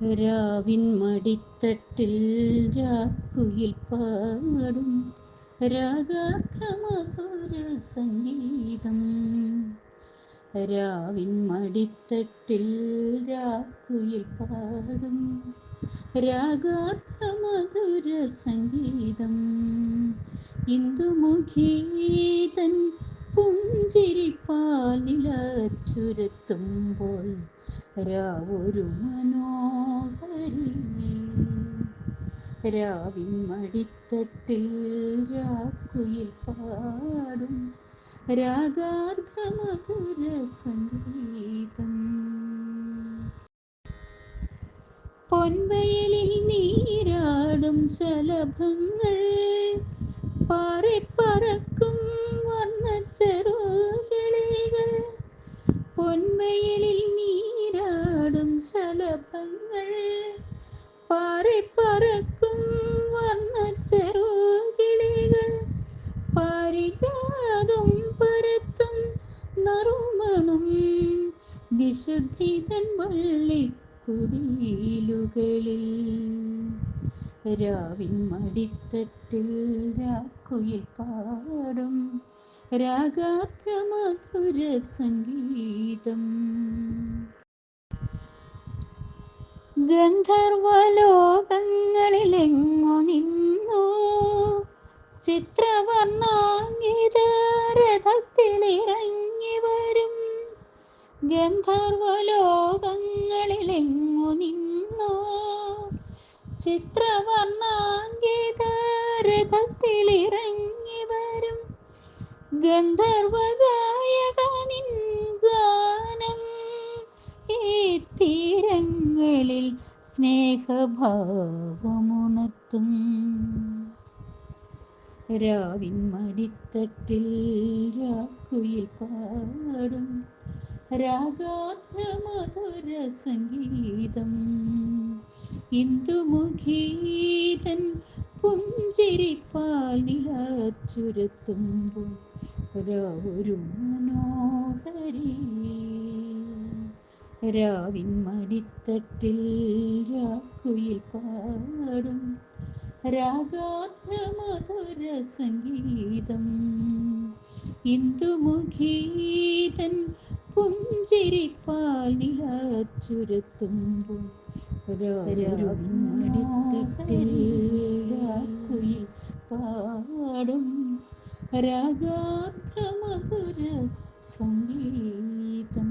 രാവിൻ മടിത്തട്ടിൽ രാക്കുയിൽ പാടും രാഗാക്രമധുര സംഗീതം രാവിൻ മടിത്തട്ടിൽ രാക്കുയിൽ പാടും രാഗാക്രമധുര സംഗീതം ഇന്ദുമുഖീതൻ പുഞ്ചിരിപ്പാൽ നിലച്ചുരത്തുമ്പോൾ രാവൊരു മനോഹരി രാവിൻ മടിത്തട്ടിൽ രാക്കുയിൽ പാടും രാഗാർദ്രമധുര സംഗീതം പൊൻവയലിൽ നീരാടും ശലഭങ്ങൾ പാറിപ്പറക്കും വർണച്ചെറുകിളികൾ പൊൻവയലിൽ നീരാടും ശലഭങ്ങൾ. പാറിപ്പറക്കും വർണച്ചെറുകിളികൾ പാരിജാതും പരത്തും നറുമണും. വിശുദ്ധിതൻ വള്ളിക്കുടിയിലുകളിൽ രാവിൻ മടിത്തട്ടിൽ രാക്കുയിൽ പാടും. രാഗാത്രമധുര സംഗീതം ഗന്ധർവലോകങ്ങളിലെങ്ങു നിന്നു ചിത്രവർണാംഗിതരഥത്തിലിറങ്ങി വരും ഗന്ധർവലോകങ്ങളിലെങ്ങു നിന്നു ചിത്രവർണാങ്കിത രഥത്തിലിറങ്ങി വരും ഗന്ധർവഗായകനിൻ ഗാനം. ഈ തീരങ്ങളിൽ സ്നേഹഭാവമുണർത്തും. രാവിൻ മടിത്തട്ടിൽ രാക്കുയിൽ പാടും. രാഗാത്രമധുര സംഗീതം. ഇന്ദുമുഖീതൻ പുഞ്ചിരിപ്പാൽ നിലച്ചുരുത്തുമ്പോൾ രാവൊരു മനോഹരി. രാവിൻ മടിത്തട്ടിൽ രാക്കുയിൽ പാടും രാഗാത്രമധുര സംഗീതം ഇന്ദുമുഖീതൻ പുഞ്ചിരിപ്പാൽ നിലച്ചുരുത്തുമ്പോൾ രാവിൻ മടിത്തട്ടിൽ പാടും. രാഗാത്രമധുര സംഗീതം.